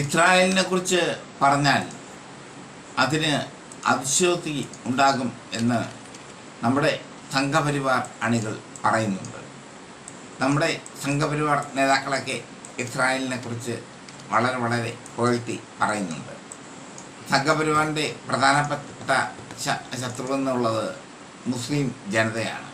ഇസ്രായേലിനെ കുറിച്ച് പറഞ്ഞാൽ അതിന് അതിശയോക്തി ഉണ്ടാകും എന്ന് നമ്മുടെ സംഘപരിവാർ അണികൾ പറയുന്നുണ്ട്. നമ്മുടെ സംഘപരിവാർ നേതാക്കളൊക്കെ ഇസ്രായേലിനെ കുറിച്ച് വളരെ വളരെ പുകഴ്ത്തി പറയുന്നുണ്ട്. സംഘപരിവാറിന്റെ പ്രധാനപ്പെട്ട ശത്രുവെന്നുള്ളത് മുസ്ലിം ജനതയാണ്.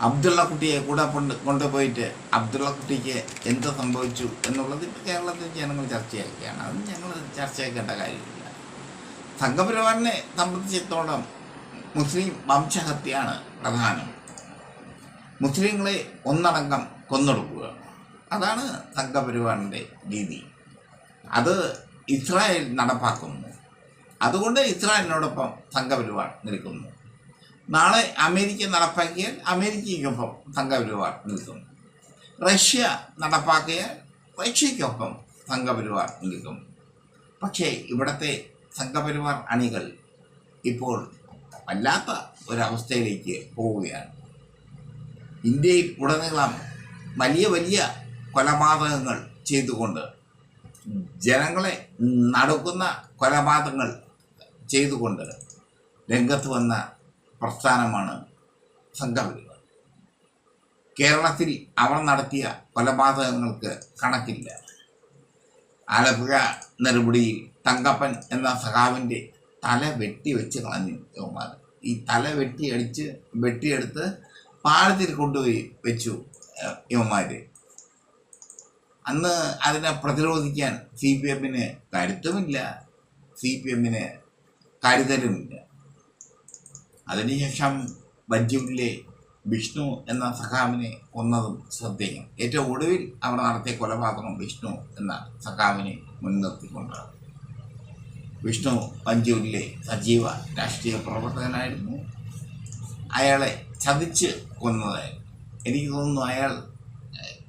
അബ്- അബ്ദുള്ള കുട്ടിയെ കൂടെ കൊണ്ട് കൊണ്ടുപോയിട്ട് അബ്ദുള്ള കുട്ടിക്ക് എന്ത് സംഭവിച്ചു എന്നുള്ളത് ഇപ്പോൾ കേരളത്തിൽ ജനങ്ങൾ ചർച്ചയാക്കുകയാണ് അത് ഞങ്ങൾ ചർച്ചയാക്കേണ്ട കാര്യമില്ല. സംഘപരിവാറിനെ സംബന്ധിച്ചിടത്തോളം മുസ്ലിം വംശഹത്യയാണ് പ്രധാനം. മുസ്ലിങ്ങളെ ഒന്നടങ്കം കൊന്നൊടുക്കുക. അതാണ് സംഘപരിവാറിന്റെ രീതി. അത് ഇസ്രായേൽ നടപ്പാക്കുന്നു. അതുകൊണ്ട് ഇസ്രായേലിനോടൊപ്പം സംഘപരിവാർ നിൽക്കുന്നു. നാളെ അമേരിക്ക നടപ്പാക്കിയാൽ അമേരിക്കയ്ക്കൊപ്പം സംഘപരിവാർ നിൽക്കും. റഷ്യ നടപ്പാക്കിയാൽ റഷ്യയ്ക്കൊപ്പം സംഘപരിവാർ നിൽക്കും. പക്ഷേ ഇവിടുത്തെ സംഘപരിവാർ അണികൾ ഇപ്പോൾ വല്ലാത്ത ഒരവസ്ഥയിലേക്ക് പോവുകയാണ്. ഇന്ത്യയിൽ ഉടനീളം വലിയ വലിയ കൊലപാതകങ്ങൾ ചെയ്തുകൊണ്ട് ജനങ്ങളെ നടുക്കുന്ന കൊലപാതകങ്ങൾ ചെയ്തുകൊണ്ട് രംഗത്ത് വന്ന പ്രസ്ഥാനമാണ് സംഘപരിവാർ. കേരളത്തിൽ അവർ നടത്തിയ കൊലപാതകങ്ങൾക്ക് കണക്കില്ല. ആലപ്പുഴ നെറുപടിയിൽ തങ്കപ്പൻ എന്ന സഖാവിന്റെ തല വെട്ടി വെച്ച് കളഞ്ഞു യുവമാർ ഈ തല വെട്ടി അടിച്ച് വെട്ടിയെടുത്ത് പാലത്തിൽ കൊണ്ടുപോയി വെച്ചു യുവമാര് അന്ന് അതിനെ പ്രതിരോധിക്കാൻ സി പി എമ്മിന് കരുത്തുമില്ല. സി പി എമ്മിന് കരുതലുമില്ല. അതിനുശേഷം ബജ്ജൂരിലെ വിഷ്ണു എന്ന സഖാവിനെ കൊന്നതും ശ്രദ്ധേയം. ഏറ്റവും ഒടുവിൽ അവർ നടത്തിയ കൊലപാതകം വിഷ്ണു എന്ന സഖാവിനെ മുൻനിർത്തിക്കൊണ്ടാണ് വിഷ്ണു പഞ്ചൂരിലെ സജീവ രാഷ്ട്രീയ പ്രവർത്തകനായിരുന്നു. അയാളെ ചതിച്ച് കൊന്നതായിരുന്നു. എനിക്ക് തോന്നുന്നു അയാൾ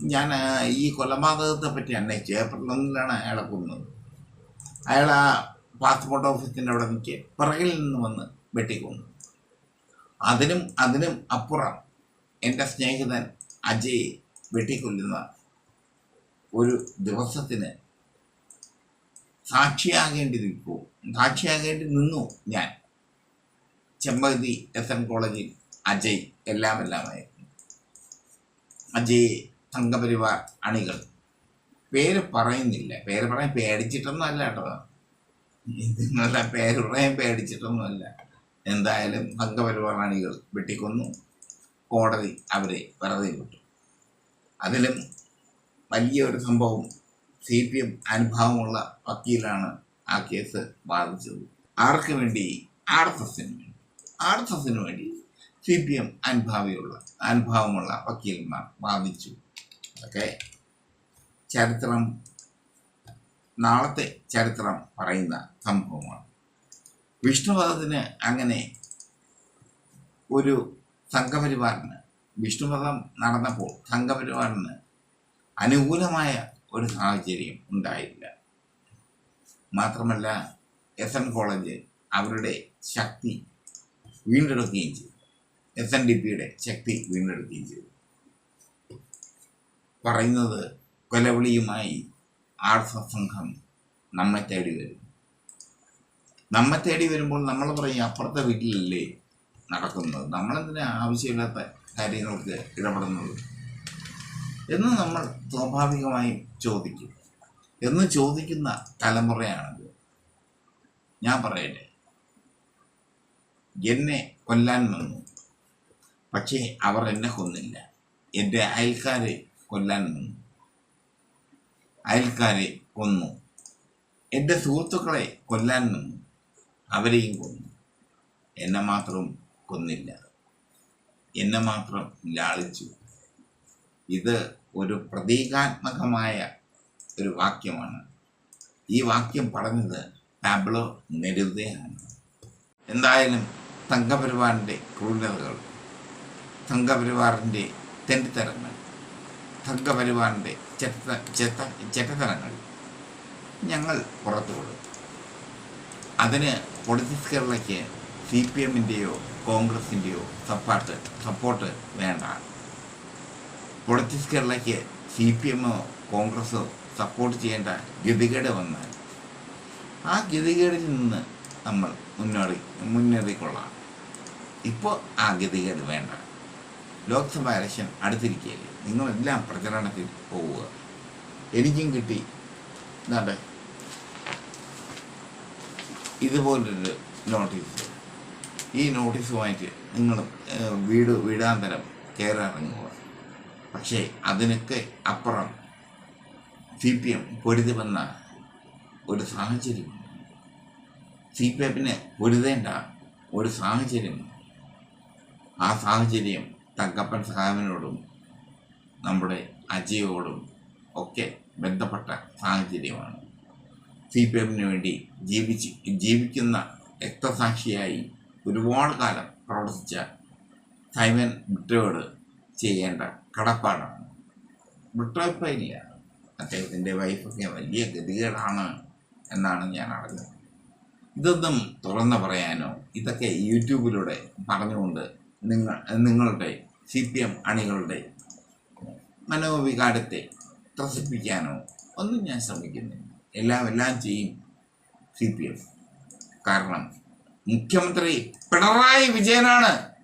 ഞാൻ ഈ കൊലപാതകത്തെ പറ്റി അന്വേഷിച്ചു. ഏപ്രിൽ ഒന്നിലാണ് അയാളെ കൊന്നത്. അയാൾ ആ പാസ്പോർട്ട് ഓഫീസിന്റെ അവിടെ നിൽക്കുക പിറകിൽ നിന്ന് വന്ന് വെട്ടിക്കൊന്നു. അതിനും അതിനും അപ്പുറം എന്റെ സ്നേഹിതൻ അജയ് വെട്ടിക്കൊല്ലുന്ന ഒരു ദിവസത്തിന് സാക്ഷിയാകേണ്ടി നിൽക്കൂ സാക്ഷിയാകേണ്ടി നിന്നു ഞാൻ. ചെമ്പകതി എസ് എൻ കോളേജിൽ അജയ് എല്ലാം എല്ലാമായിരുന്നു അജയ് സംഘപരിവാർ അണികൾ. പേര് പറയുന്നില്ല. പേര് പറയാൻ പേടിച്ചിട്ടൊന്നും അല്ല കേട്ടോ. നിങ്ങളുടെ പേര് പറയാൻ പേടിച്ചിട്ടൊന്നുമല്ല എന്തായാലും സംഘപരിവാർ അണികൾ വെട്ടിക്കൊന്നു. കോടതി അവരെ വെറുതെ വിട്ടു. അതിലും വലിയൊരു സംഭവം സി പി എം അനുഭാവമുള്ള വക്കീലാണ് ആ കേസ് ബാധിച്ചത്. ആർക്ക് വേണ്ടി? ആർ എസ് എസിന് വേണ്ടി. ആർ എസ് എസിന് വേണ്ടി സി പി എം അനുഭാവിയുള്ള അനുഭാവമുള്ള വക്കീലന്മാർ ബാധിച്ചു അതൊക്കെ ചരിത്രം നാളത്തെ ചരിത്രം പറയുന്ന സംഭവമാണ്. വിഷ്ണുപദത്തിന് അങ്ങനെ ഒരു സംഘപരിവാറിന് വിഷ്ണുപദം നടന്നപ്പോൾ സംഘപരിവാറിന് അനുകൂലമായ ഒരു സാഹചര്യം ഉണ്ടായില്ല. മാത്രമല്ല എസ് എൻ കോളേജ് അവരുടെ ശക്തി വീണ്ടെടുക്കുകയും ചെയ്തു. എസ് എൻ ഡി പിയുടെ ശക്തി വീണ്ടെടുക്കുകയും ചെയ്തു. പറയുന്നത് കൊലവിളിയുമായി ആർ സംഘം നമ്മെ തേടി വരും. നമ്മെ തേടി വരുമ്പോൾ നമ്മൾ പറയും അപ്പുറത്തെ വീട്ടിലല്ലേ നടക്കുന്നത്? നമ്മളെന്തിനാ ആവശ്യമില്ലാത്ത കാര്യങ്ങൾക്ക് ഇടപെടുന്നത്? എന്ന് നമ്മൾ സ്വാഭാവികമായും ചോദിക്കും. എന്ന് ചോദിക്കുന്ന തലമുറയാണിത്. ഞാൻ പറയട്ടെ. എന്നെ കൊല്ലാൻ വന്നു. പക്ഷേ അവർ എന്നെ കൊന്നില്ല. എന്റെ അയൽക്കാരെ കൊല്ലാൻ വന്നു. അയൽക്കാരെ കൊന്നു. എന്റെ സുഹൃത്തുക്കളെ കൊല്ലാൻ വന്നു. അവരെയും കൊന്നു. എന്നെ മാത്രം കൊന്നില്ല. എന്നെ മാത്രം ലാളിച്ചു. ഇത് ഒരു പ്രതീകാത്മകമായ ഒരു വാക്യമാണ്. ഈ വാക്യം പറഞ്ഞത് പാബ്ലോ നെരുതയാണ് എന്തായാലും സംഘപരിവാറിന്റെ ക്രൂരതകൾ സംഘപരിവാറിന്റെ തെണ്ടിത്തരങ്ങൾ സംഘപരിവാറിന്റെ ചെറ്റ ചെത്ത ചെറ്റത്തരങ്ങൾ ഞങ്ങൾ പുറത്തു കൊടുക്കും അതിന് പൊളിറ്റിക്സ് കേരളയ്ക്ക് സി പി എമ്മിന്റെയോ കോൺഗ്രസിന്റെയോ സപ്പോർട്ട് സപ്പോർട്ട് വേണ്ട. പൊളിറ്റിക്സ് കേരളയ്ക്ക് സി പി എമ്മോ കോൺഗ്രസോ സപ്പോർട്ട് ചെയ്യേണ്ട ഗതികേട് വന്നാൽ ആ ഗതികേടിൽ നിന്ന് നമ്മൾ മുന്നേറി മുന്നേറിക്കൊള്ളാം. ഇപ്പോൾ ആ ഗതികേട് വേണ്ട. ലോക്സഭ ഇലക്ഷൻ അടുത്തിരിക്കുകയല്ലേ? നിങ്ങളെല്ലാം പ്രചരണത്തിൽ പോവുക. എനിക്കും കിട്ടി. എന്താണ്ട് ഇതുപോലൊരു നോട്ടീസ് ഈ നോട്ടീസുമായിട്ട് നിങ്ങൾ വീട് വീടാന്തരം കയറിറങ്ങുക പക്ഷേ അതിനൊക്കെ അപ്പുറം സി പി എം പൊരുതി വന്ന ഒരു സാഹചര്യം. സി പി എമ്മിന് പൊരുതേണ്ട ഒരു സാഹചര്യം. ആ സാഹചര്യം തങ്കപ്പൻ സഹാബിനോടും നമ്മുടെ അജയോടും ഒക്കെ ബന്ധപ്പെട്ട സാഹചര്യമാണ്. സി പി എമ്മിന് വേണ്ടി ജീവിച്ച് ജീവിക്കുന്ന രക്തസാക്ഷിയായി ഒരുപാട് കാലം പ്രവർത്തിച്ച സൈമൻ ബ്രിട്ടോട് ചെയ്യേണ്ട കടപ്പാടാണ്. ബ്രിട്ടോ ഇപ്പം ഇല്ല അദ്ദേഹത്തിന്റെ വൈഫൊക്കെ വലിയ ഗതികേടാണ് എന്നാണ് ഞാൻ അറിഞ്ഞത്. ഇതൊന്നും തുറന്നു പറയാനോ ഇതൊക്കെ യൂട്യൂബിലൂടെ പറഞ്ഞുകൊണ്ട് നിങ്ങൾ നിങ്ങളുടെ സി പി എം അണികളുടെ മനോവികാരത്തെ ത്രസിപ്പിക്കാനോ ഒന്നും ഞാൻ ശ്രമിക്കുന്നില്ല. എല്ലാം എല്ലാം ചെയ്യും. സി പി എഫ് കാരണം മുഖ്യമന്ത്രി പിണറായി വിജയനാണ്.